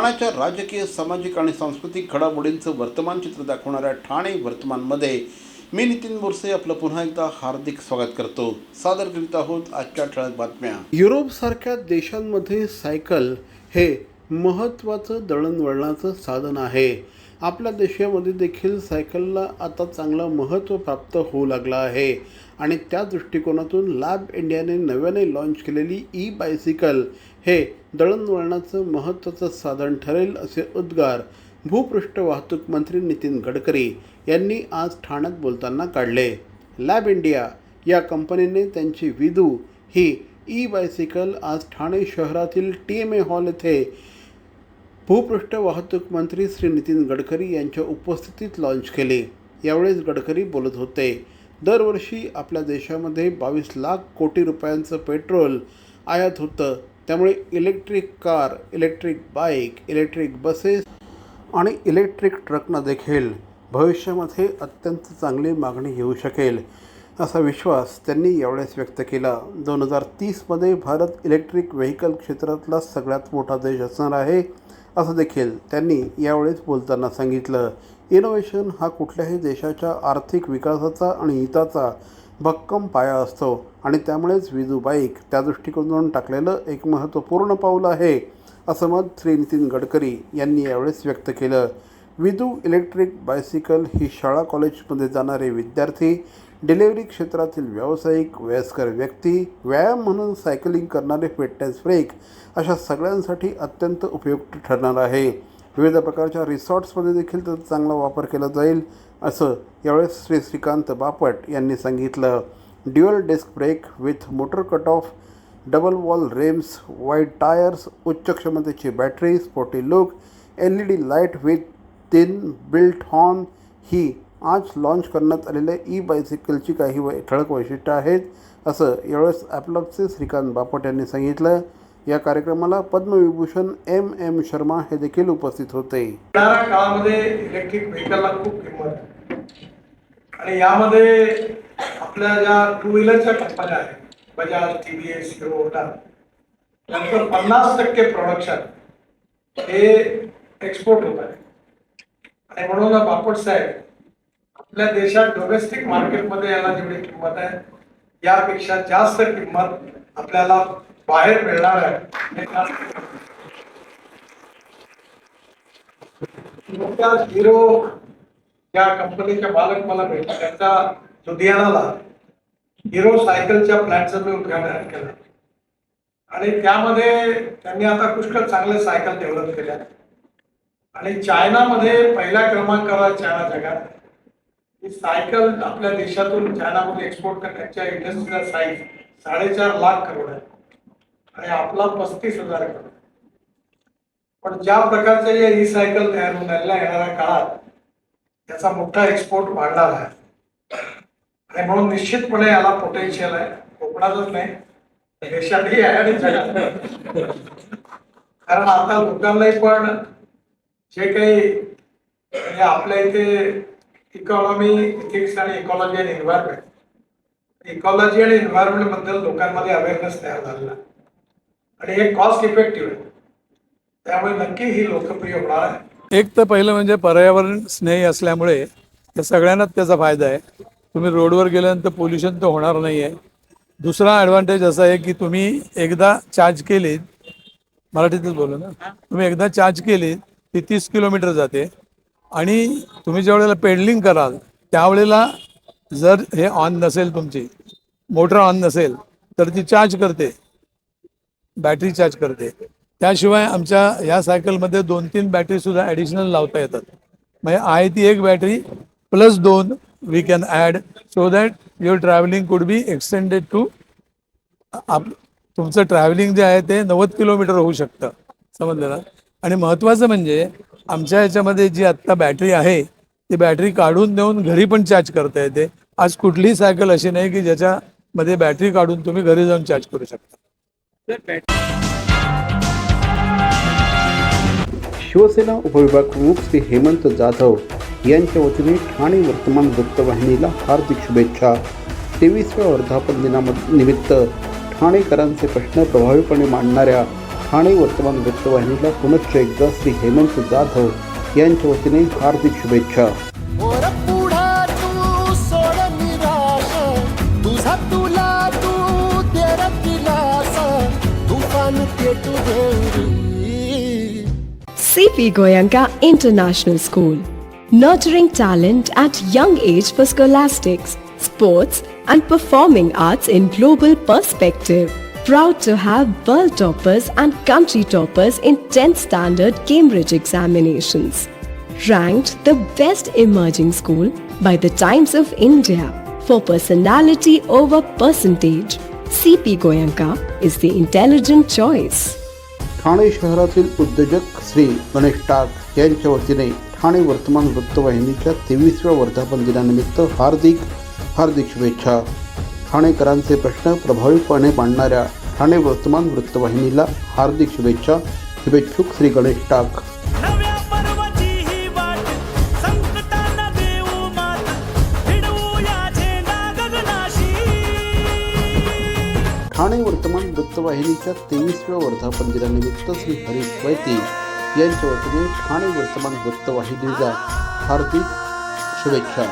ठाण्याच्या राजकीय सामाजिक आणि सांस्कृतिक घडामोडींचं वर्तमान चित्र दाखवणाऱ्या ठाणे वर्तमानमध्ये मी नितीन बोरसे आपलं पुन्हा एकदा हार्दिक स्वागत करतो. सादर करीत आहोत आजच्या ठळक बातम्या. युरोपसारख्या देशांमध्ये सायकल हे महत्त्वाचं दळणवळणाचं साधन आहे. आपल्या देशामध्ये देखील सायकलला आता चांगलं महत्त्व प्राप्त होऊ लागलं आहे. आणि त्या दृष्टिकोनातून लॅब इंडियाने नव्याने लॉन्च केलेली ई बायसिकल हे दळणवळणाचं महत्त्वाचं साधन ठरेल असे उद्गार भूपृष्ठ वाहतूक मंत्री नितीन गडकरी यांनी आज ठाण्यात बोलताना काढले. लॅब इंडिया या कंपनीने त्यांची विदू ही ई बायसिकल आज ठाणे शहरातील टी एम ए हॉल येथे भूपृष्ठ वाहतूक मंत्री श्री नितीन गडकरी यांच्या उपस्थितीत लॉन्च केले. यावेळेस गडकरी बोलत होते दरवर्षी आपल्या देशामध्ये बावीस लाख कोटी रुपयांचं पेट्रोल आयात होतं. त्यामुळे electric car electric bike electric buses आणि इलेक्ट्रिक ट्रकना देखील भविष्यामध्ये अत्यंत चांगली मागणी येऊ शकेल. असा विश्वास त्यांनी यावेळेस व्यक्त केला. दोन हजार तीसमध्ये भारत इलेक्ट्रिक व्हेकल क्षेत्रातला सगळ्यात मोठा देश असणार आहे. असं देखील त्यांनी यावेळेस बोलताना सांगितलं. इनोव्हेशन हा कुठल्याही देशाच्या आर्थिक विकासाचा आणि हिताचा भक्कम पाया असतो आणि त्यामुळेच विजू बाईक त्या दृष्टिकोनातून टाकलेलं एक महत्त्वपूर्ण पाऊल आहे असं मत श्री नितीन गडकरी यांनी यावेळेस व्यक्त केलं. विदू इलेक्ट्रिक बायसिकल ही शाळा कॉलेजमध्ये जाणारे विद्यार्थी डिलिव्हरी क्षेत्रातील व्यावसायिक वयस्कर व्यक्ती व्यायाम म्हणून सायकलिंग करणारे फिटनेस ब्रेक अशा सगळ्यांसाठी अत्यंत उपयुक्त ठरणार आहे. विविध प्रकारच्या रिसॉर्ट्समध्ये देखील त्याचा चांगला वापर केला जाईल असं यावेळेस श्री श्रीकांत बापट यांनी सांगितलं. Dual disc brake with motor cut off double wall rims wide tyres उच्च क्षमतेची battery sporty look L E D light with तीन बिल्ट हॉर्न ही आज लॉन्च करण्यात आलेल्या ई बायसिकलची काही वै ठळक वैशिष्ट्य आहेत असं यावेळेस ॲपलॉपचे श्रीकांत बापट यांनी सांगितलं. या कार्यक्रमाला पद्मविभूषण एम एम शर्मा हे देखील उपस्थित होते. येणाऱ्या काळामध्ये इलेक्ट्रिक व्हेकलला खूप किंमत आणि यामध्ये आपल्या ज्या टू व्हीलरच्या कंपन्या आहेत Bajaj T V S Hero Honda नंतर पन्नास टक्के प्रोडक्शन हे एक्सपोर्ट होत आहे. आणि म्हणून बापट साहेब आपल्या देशात डोमेस्टिक मार्केटमध्ये याला जेवढी किंमत आहे यापेक्षा जास्त किंमत आपल्याला बाहेर मिळणार आहे. हे हिरो या कंपनीच्या मालक मला भेटला त्यांचा लुधियानाला हिरो सायकलच्या प्लॅटचं मी उद्घाटन केलं. आणि त्यामध्ये त्यांनी आता पुष्कळ चांगले सायकल डेव्हलप केल्या आणि चायनामध्ये पहिल्या क्रमांकावर चायना जगात. सायकल आपल्या देशातून चायनामध्ये एक्सपोर्ट करण्याच्या इंडस्ट्रीचा साईज साडेचार लाख करोड आहे. आणि आपला पस्तीस हजार करोड पण ज्या प्रकारच्या या ई सायकल तयार होऊन येणाऱ्या काळात त्याचा मोठा एक्सपोर्ट वाढणार आहे. आणि म्हणून निश्चितपणे याला पोटेन्शियल आहे. कोकणातच नाही. देशातही आहे आणि कारण आता लोकांनाही पण जे काही म्हणजे आपल्या इथे इकॉनॉमी इथिक्स आणि इकॉलॉजी आणि एन्व्हायरमेंट इकॉलॉजी आणि एन्व्हायरमेंटबद्दल लोकांमध्ये अवेअरनेस तयार झालेला आहे. आणि हे कॉस्ट इफेक्टिव्ह आहे. त्यामुळे नक्की ही लोकप्रिय होणार आहे. एक तर पहिलं म्हणजे पर्यावरण स्नेही असल्यामुळे त्या सगळ्यांनाच त्याचा फायदा आहे. तुम्ही रोडवर गेल्यानंतर पोल्युशन तर होणार नाही आहे दुसरा ॲडव्हान्टेज असा आहे की तुम्ही एकदा चार्ज केलीत मराठीतच बोलू ना तुम्ही एकदा चार्ज केलीत ती तीस किलोमीटर जाते. आणि तुम्ही ज्या वेळेला पेडलिंग कराल त्यावेळेला जर हे ऑन नसेल तुमची मोटर ऑन नसेल तर ती चार्ज करते. बॅटरी चार्ज करते. त्याशिवाय आमच्या ह्या सायकलमध्ये दोन तीन बॅटरी सुद्धा ॲडिशनल लावता येतात. म्हणजे आहे ती एक बॅटरी प्लस दोन we can add so that your travelling could be extended to आप तुमचं ट्रॅव्हलिंग जे आहे ते नव्वद किलोमीटर होऊ शकतं. समजलं ना? आणि महत्त्वाचं म्हणजे आमच्या याच्यामध्ये जी आत्ता बॅटरी आहे ती बॅटरी काढून देऊन घरी पण चार्ज करता येते. आज कुठलीही सायकल अशी नाही की ज्याच्यामध्ये बॅटरी काढून तुम्ही घरी जाऊन चार्ज करू शकता. शिवसेना उपविभाग प्रमुख श्री हेमंत जाधव यांच्या वतीने ठाणे वर्तमान वृत्तवाहिनीला हार्दिक शुभेच्छा. तेवीसव्या वर्धापन दिनानिमित्त ठाणेकरांचे प्रश्न प्रभावीपणे मांडणाऱ्या ठाणे वर्तमान वृत्तवाहिनीला पुनश्च एकदा श्री हेमंत जाधव यांच्या वतीने हार्दिक शुभेच्छा CP Goyanka International School, nurturing talent at young age for scholastics, sports, and performing arts in global perspective. Proud to have world toppers and country toppers in 10th standard Cambridge examinations. Ranked the best emerging school by the Times of India for personality over percentage. CP Goyanka is the intelligent choice. Thane शहरातील उद्योजक श्री गणेश टाक यांच्या वतीने ठाणे वर्तमान वृत्तवाहिनीच्या तेवीसव्या वर्धापन दिनानिमित्त हार्दिक हार्दिक शुभेच्छा ठाणेकरांचे प्रश्न प्रभावीपणे मांडणाऱ्या ठाणे वर्तमान वृत्तवाहिनीला हार्दिक शुभेच्छा. शुभेच्छुक श्री गणेश टाक. ठाणे वर्तमान वृत्तवाहिनीच्या तेवीसव्या वर्धापन दिनानिमित्त श्री हरीश वैती यांच्या वतीने ठाणे वर्तमान वृत्तवाहिनीला हार्दिक शुभेच्छा.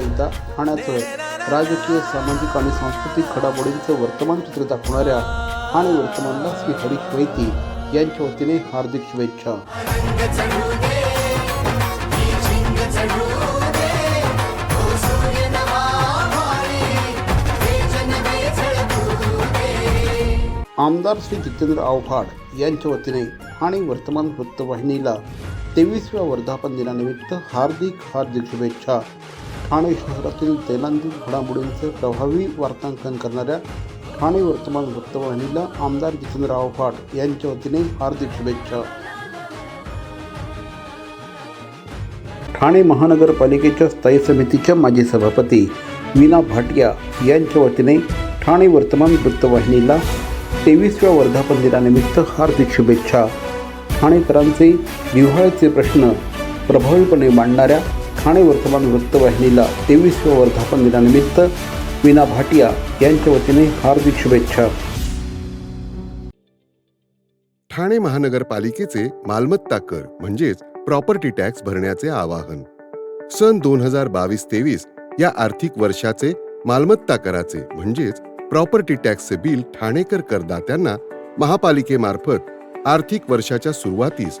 एकदा ठाण्याचं राजकीय सामाजिक आणि सांस्कृतिक घडामोडींचं वर्तमानचित्र दाखवणाऱ्या आणि वर्तमानला श्री हरीश वैती यांच्या वतीने हार्दिक शुभेच्छा. आमदार श्री जितेंद्र आव्हाड यांच्या वतीने ठाणे वर्तमान वृत्तवाहिनीला तेवीसव्या वर्धापन दिनानिमित्त हार्दिक हार्दिक शुभेच्छा. ठाणे शहरातील दैनंदिन घडामोडींचे प्रभावी वार्तांकन करणाऱ्या ठाणे वर्तमान वृत्तवाहिनीला आमदार जितेंद्रराव आव्हाड यांच्या वतीने हार्दिक शुभेच्छा. ठाणे महानगरपालिकेच्या स्थायी समितीच्या माजी सभापती मीना भाटिया यांच्या वतीने ठाणे वर्तमान वृत्तवाहिनीला तेवीसव्या वर्धापन दिनानिमित्त हार्दिक शुभेच्छा. ठाणेकरांचे जिव्हाळ्याचे प्रश्न प्रभावीपणे मांडणाऱ्या ठाणे वर्तमान वृत्तवाहिनीला तेवीसव्या वर्धापन दिनानिमित्त वीणा भाटिया यांच्या वतीने हार्दिक शुभेच्छा. ठाणे महानगरपालिकेचे मालमत्ता कर म्हणजेच प्रॉपर्टी टॅक्स भरण्याचे आवाहन. सन दोन हजार बावीस तेवीस या आर्थिक वर्षाचे मालमत्ता कराचे म्हणजेच प्रॉपर्टी टॅक्सचे बिल ठाणेकर करदात्यांना महापालिकेमार्फत आर्थिक वर्षाच्या सुरुवातीस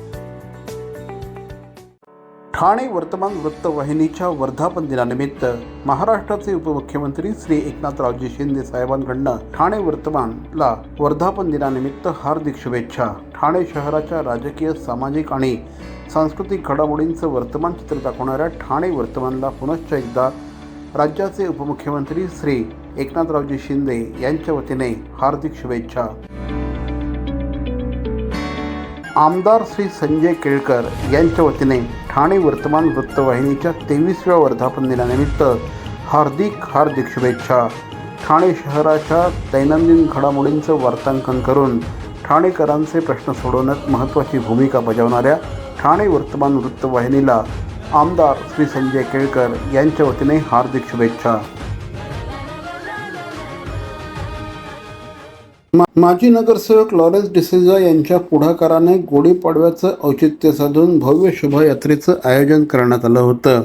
ठाणे वर्तमान वृत्तवाहिनीच्या वर्धापन दिनानिमित्त महाराष्ट्राचे उपमुख्यमंत्री श्री एकनाथरावजी शिंदे साहेबांकडनं ठाणे वर्तमानला वर्धापन दिनानिमित्त हार्दिक शुभेच्छा. ठाणे शहराच्या राजकीय सामाजिक आणि सांस्कृतिक घडामोडींचं वर्तमान चित्र दाखवणाऱ्या ठाणे वर्तमानला पुनश्च एकदा राज्याचे उपमुख्यमंत्री श्री एकनाथरावजी शिंदे यांच्या वतीने हार्दिक शुभेच्छा. आमदार श्री संजय केळकर यांच्या वतीने ठाणे वर्तमान वृत्तवाहिनीच्या तेवीसव्या वर्धापन दिनानिमित्त हार्दिक हार्दिक शुभेच्छा. ठाणे शहराच्या दैनंदिन घडामोडींचं वार्तांकन करून ठाणेकरांचे प्रश्न सोडवण्यात महत्त्वाची भूमिका बजावणाऱ्या ठाणे वर्तमान वृत्तवाहिनीला आमदार श्री संजय केळकर यांच्या वतीने हार्दिक शुभेच्छा. मा- माजी नगरसेवक लॉरेन्स डिसेजा यांच्या पुढाकाराने गुढीपाडव्याचं औचित्य साधून भव्य शोभायात्रेचं आयोजन करण्यात आलं होतं.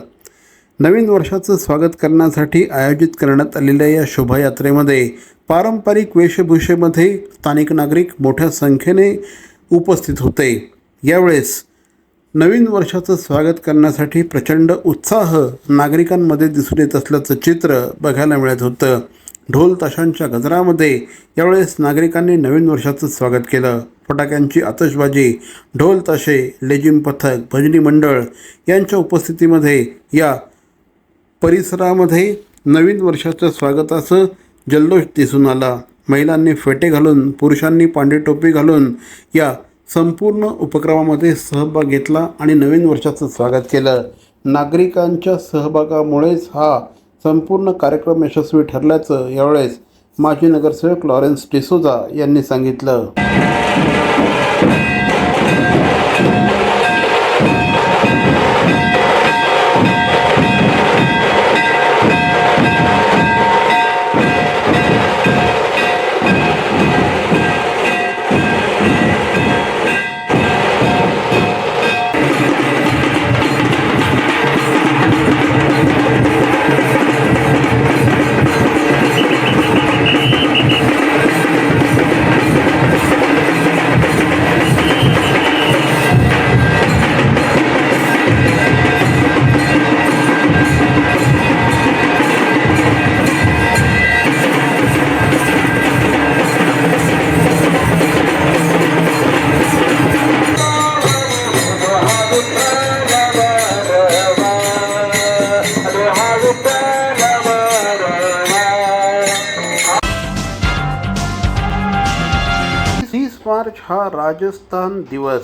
नवीन वर्षाचं स्वागत करण्यासाठी आयोजित करण्यात आलेल्या या शोभायात्रेमध्ये पारंपरिक वेशभूषेमध्ये स्थानिक नागरिक मोठ्या संख्येने उपस्थित होते. यावेळेस नवीन वर्षाचं स्वागत करण्यासाठी प्रचंड उत्साह नागरिकांमध्ये दिसून येत असल्याचं चित्र बघायला मिळत होतं. ढोल ताशांच्या गजरामध्ये यावेळेस नागरिकांनी नवीन वर्षाचं स्वागत केलं. फटाक्यांची आतषबाजी ढोल ताशे लेझिम पथक भजनी मंडळ यांच्या उपस्थितीमध्ये या परिसरामध्ये नवीन वर्षाच्या स्वागताचं जल्लोष दिसून आला. महिलांनी फेटे घालून पुरुषांनी पांढरी टोपी घालून या संपूर्ण उपक्रमामध्ये सहभाग घेतला आणि नवीन वर्षाचं स्वागत केलं. नागरिकांच्या सहभागामुळेच हा संपूर्ण कार्यक्रम यशस्वी ठरल्याचं यावेळेस माजी नगरसेवक लॉरेन्स डिसोजा यांनी सांगितलं. मार्च हा राजस्थान दिवस.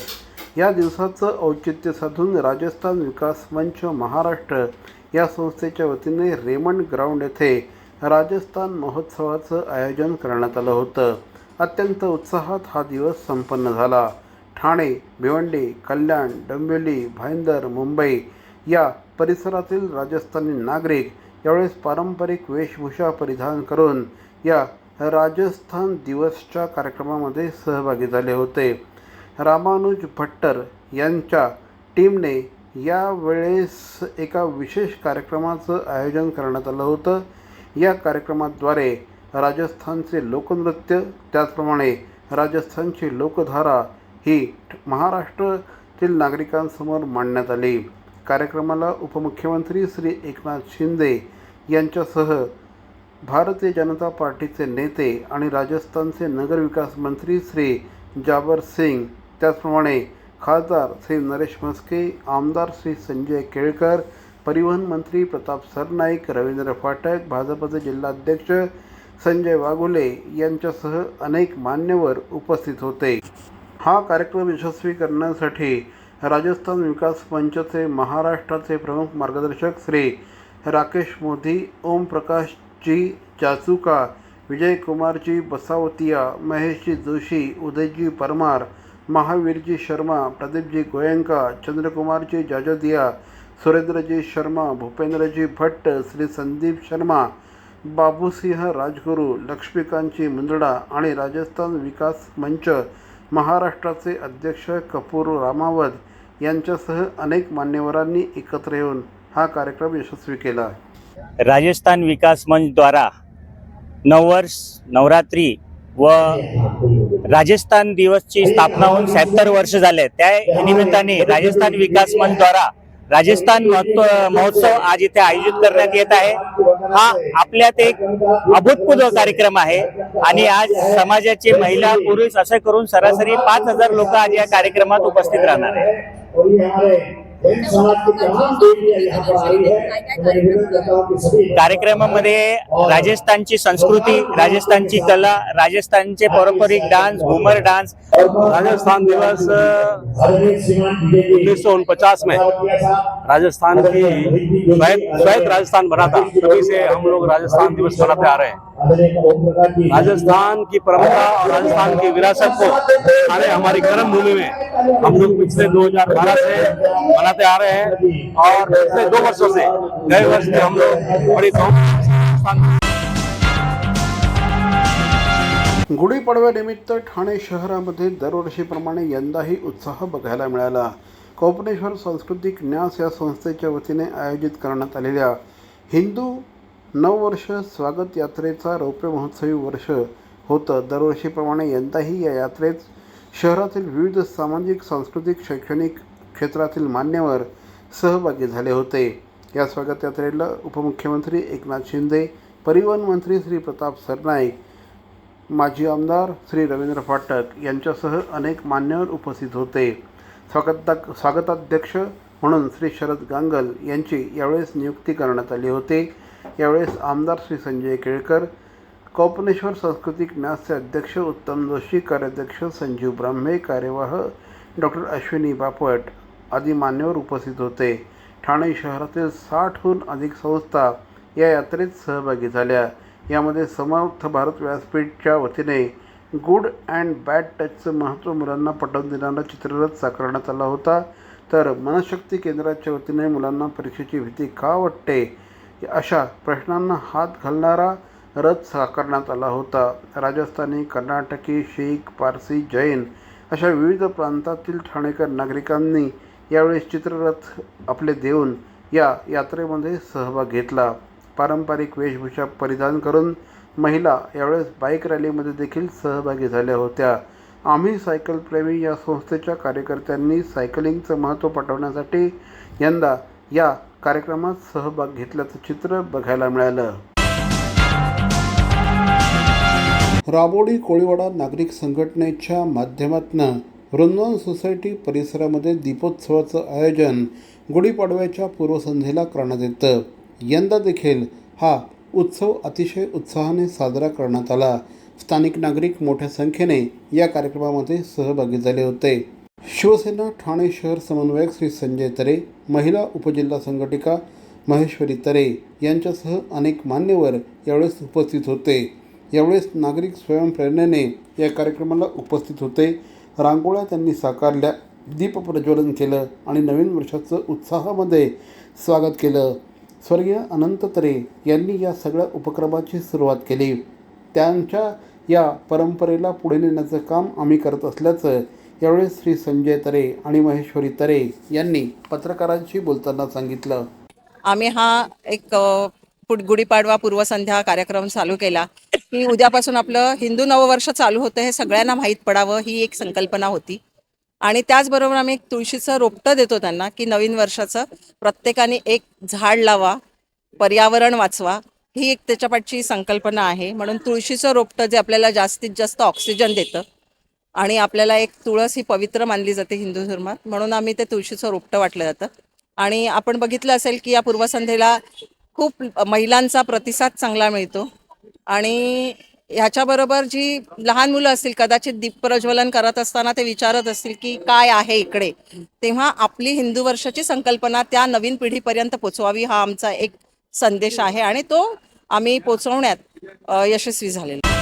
या दिवसाचं औचित्य साधून राजस्थान विकास मंच महाराष्ट्र या संस्थेच्या वतीने रेमंड ग्राउंड येथे राजस्थान महोत्सवाचं आयोजन करण्यात आलं होतं. अत्यंत उत्साहात हा दिवस संपन्न झाला. ठाणे भिवंडी कल्याण डोंबिवली भाईंदर मुंबई या परिसरातील राजस्थानी नागरिक यावेळेस पारंपरिक वेशभूषा परिधान करून या राजस्थान दिवसच्या कार्यक्रमामध्ये सहभागी झाले होते. रामानुज भट्टर यांच्या टीमने यावेळेस एका विशेष कार्यक्रमाचं आयोजन करण्यात आलं होतं. या कार्यक्रमाद्वारे राजस्थानचे लोकनृत्य त्याचप्रमाणे राजस्थानची लोकधारा ही महाराष्ट्रातील नागरिकांसमोर मांडण्यात आली. कार्यक्रमाला उपमुख्यमंत्री श्री एकनाथ शिंदे यांच्यासह भारतीय जनता पार्टीचे नेते आणि राजस्थानचे नगरविकास मंत्री श्री जाबर सिंग त्याचप्रमाणे खासदार श्री नरेश म्हस्के आमदार श्री संजय केळकर परिवहन मंत्री प्रताप सरनाईक रवींद्र फाटक भाजपचे जिल्हाध्यक्ष संजय वाघुले यांच्यासह अनेक मान्यवर उपस्थित होते. हा कार्यक्रम यशस्वी करण्यासाठी राजस्थान विकास मंचचे महाराष्ट्राचे प्रमुख मार्गदर्शक श्री राकेश मोदी ओमप्रकाशजी चाचुका विजयकुमारजी बसावतिया महेशजी जोशी उदयजी परमार महावीरजी शर्मा प्रदीपजी गोयंका चंद्रकुमारजी जाजोदिया सुरेंद्रजी शर्मा भूपेंद्रजी भट्ट श्री संदीप शर्मा बाबूसिंह राजगुरू लक्ष्मीकांतजी मुंदडा आणि राजस्थान विकास मंच महाराष्ट्राचे अध्यक्ष कपूर रामावत यांच्यासह अनेक मान्यवरांनी एकत्र येऊन हा कार्यक्रम यशस्वी केला. राजस्थान विकास मंच द्वारा नववर्ष नवरात्री व राजस्थान दिवसची स्थापना होऊन शहात्तर वर्ष झाले. त्या निमित्ताने राजस्थान विकास मंच द्वारा राजस्थान महत्व- महोत्सव आज इथे आयोजित करण्यात येत आहे. हा आपल्यात एक अभूतपूर्व कार्यक्रम आहे आणि आज समाजाचे महिला पुरुष असं करून सरासरी पाच हजार लोक आज या कार्यक्रमात उपस्थित राहणार आहे कार्यक्रमामध्ये राजस्थानची संस्कृती राजस्थानची कला राजस्थानचे पारंपरिक डान्स घुमर डान्स. राजस्थान दिवस उन्नीस सौ उनपचास में राजस्थान की राजस्थान बना था तभी से हम लोग राजस्थान दिवस मनाते आ रहे हैं। राजस्थान की परंपरा और राजस्थान की विरासत को हमारे हमारी कर्म भूमि में हम लोग पिछले 2012 से मनाते आ रहे हैं और पिछले दो वर्षों से गए वर्ष में हम लोग बड़ी गुढीपाडव्यानिमित्त ठाणे शहरामध्ये दरवर्षीप्रमाणे यंदाही उत्साह बघायला मिळाला. कोपनेश्वर सांस्कृतिक न्यास या संस्थेच्या वतीने आयोजित करण्यात आलेल्या हिंदू नववर्ष स्वागत यात्रेचा रौप्य महोत्सवी वर्ष होतं. दरवर्षीप्रमाणे यंदाही या यात्रेत शहरातील विविध सामाजिक सांस्कृतिक शैक्षणिक क्षेत्रातील मान्यवर सहभागी झाले होते. या स्वागत यात्रेला उपमुख्यमंत्री एकनाथ शिंदे परिवहन मंत्री श्री प्रताप सरनाईक माजी आमदार श्री रवींद्र फाटक यांच्यासह अनेक मान्यवर उपस्थित होते. स्वागताक स्वागताध्यक्ष म्हणून श्री शरद गांगल यांची यावेळेस नियुक्ती करण्यात आली होती. यावेळेस आमदार श्री संजय केळकर कोपनेश्वर सांस्कृतिक न्यासचे अध्यक्ष उत्तम जोशी कार्याध्यक्ष संजीव ब्राह्मे कार्यवाह डॉक्टर अश्विनी बापट आदी मान्यवर उपस्थित होते. ठाणे शहरातील साठहून अधिक संस्था या यात्रेत सहभागी झाल्या. यामध्ये समर्थ भारत व्यासपीठच्या वतीने गुड अँड बॅड टचचं महत्त्व मुलांना पटवून देणारा चित्ररथ साकारण्यात आला होता. तर मनशक्ती केंद्राच्या वतीने मुलांना परीक्षेची भीती का वाटते? अशा प्रश्नांना हात घालणारा रथ साकारण्यात आला होता. राजस्थानी कर्नाटकी शीख पारसी जैन अशा विविध प्रांतातील ठाणेकर नागरिकांनी यावेळेस चित्ररथ आपले देऊन या यात्रेमध्ये सहभाग घेतला. पारंपरिक वेशभूषा परिधान करून महिला यावेळेस बाईक रॅलीमध्ये देखील सहभागी झाल्या होत्या. आम्ही सायकलप्रेमी या संस्थेच्या कार्यकर्त्यांनी सायकलिंगचं महत्त्व पटवण्यासाठी यंदा या कार्यक्रमात सहभाग घेतल्याचं चित्र बघायला मिळालं. राबोडी कोळीवाडा नागरिक संघटनेच्या माध्यमातून वृंदावन सोसायटी परिसरामध्ये दीपोत्सवाचं आयोजन गुढीपाडव्याच्या पूर्वसंध्येला करण्यात येतं. यंदा देखील हा उत्सव अतिशय उत्साहाने साजरा करण्यात आला. स्थानिक नागरिक मोठ्या संख्येने या कार्यक्रमामध्ये सहभागी झाले होते. शिवसेना ठाणे शहर समन्वयक श्री संजय तरे महिला उपजिल्हा संघटिका महेश्वरी तरे यांच्यासह अनेक मान्यवर यावेळेस उपस्थित होते. यावेळेस नागरिक स्वयंप्रेरणेने या कार्यक्रमाला उपस्थित होते. रांगोळ्या त्यांनी साकारल्या दीप प्रज्वलन केलं आणि नवीन वर्षाचं उत्साहामध्ये स्वागत केलं. स्वर्गीय अनंत तरे यांनी या सगळ्या उपक्रमाची सुरुवात केली. त्यांच्या या परंपरेला पुढे नेण्याचं काम आम्ही करत असल्याचं यावेळेस श्री संजय तरे आणि महेश्वरी तरे यांनी पत्रकारांशी बोलताना सांगितलं. आम्ही हा एक गुढीपाडवा पूर्वसंध्या कार्यक्रम चालू केला. की उद्यापासून आपलं हिंदू नववर्ष चालू होतं हे सगळ्यांना माहीत पडावं ही एक संकल्पना होती. आणि त्याचबरोबर आम्ही एक तुळशीचं रोपटं देतो त्यांना की नवीन वर्षाचं प्रत्येकाने एक झाड लावा पर्यावरण वाचवा ही एक त्याच्यापाठची संकल्पना आहे. म्हणून तुळशीचं रोपटं जे आपल्याला जास्तीत जास्त ऑक्सिजन देतं आणि आपल्याला एक तुळस ही पवित्र मानली जाते हिंदू धर्मात. म्हणून आम्ही ते तुळशीचं रोपटं वाटलं जातं. आणि आपण बघितलं असेल की या पूर्वसंध्येला खूप महिलांचा प्रतिसाद चांगला मिळतो. आणि ह्याच्याबरोबर जी लहान मुलं असतील कदाचित दीप प्रज्वलन करत असताना ते विचारत असतील की काय आहे इकडे? तेव्हा आपली हिंदू वर्षाची संकल्पना त्या नवीन पिढीपर्यंत पोचवावी हा आमचा एक संदेश आहे आणि तो आम्ही पोचवण्यात यशस्वी झालेला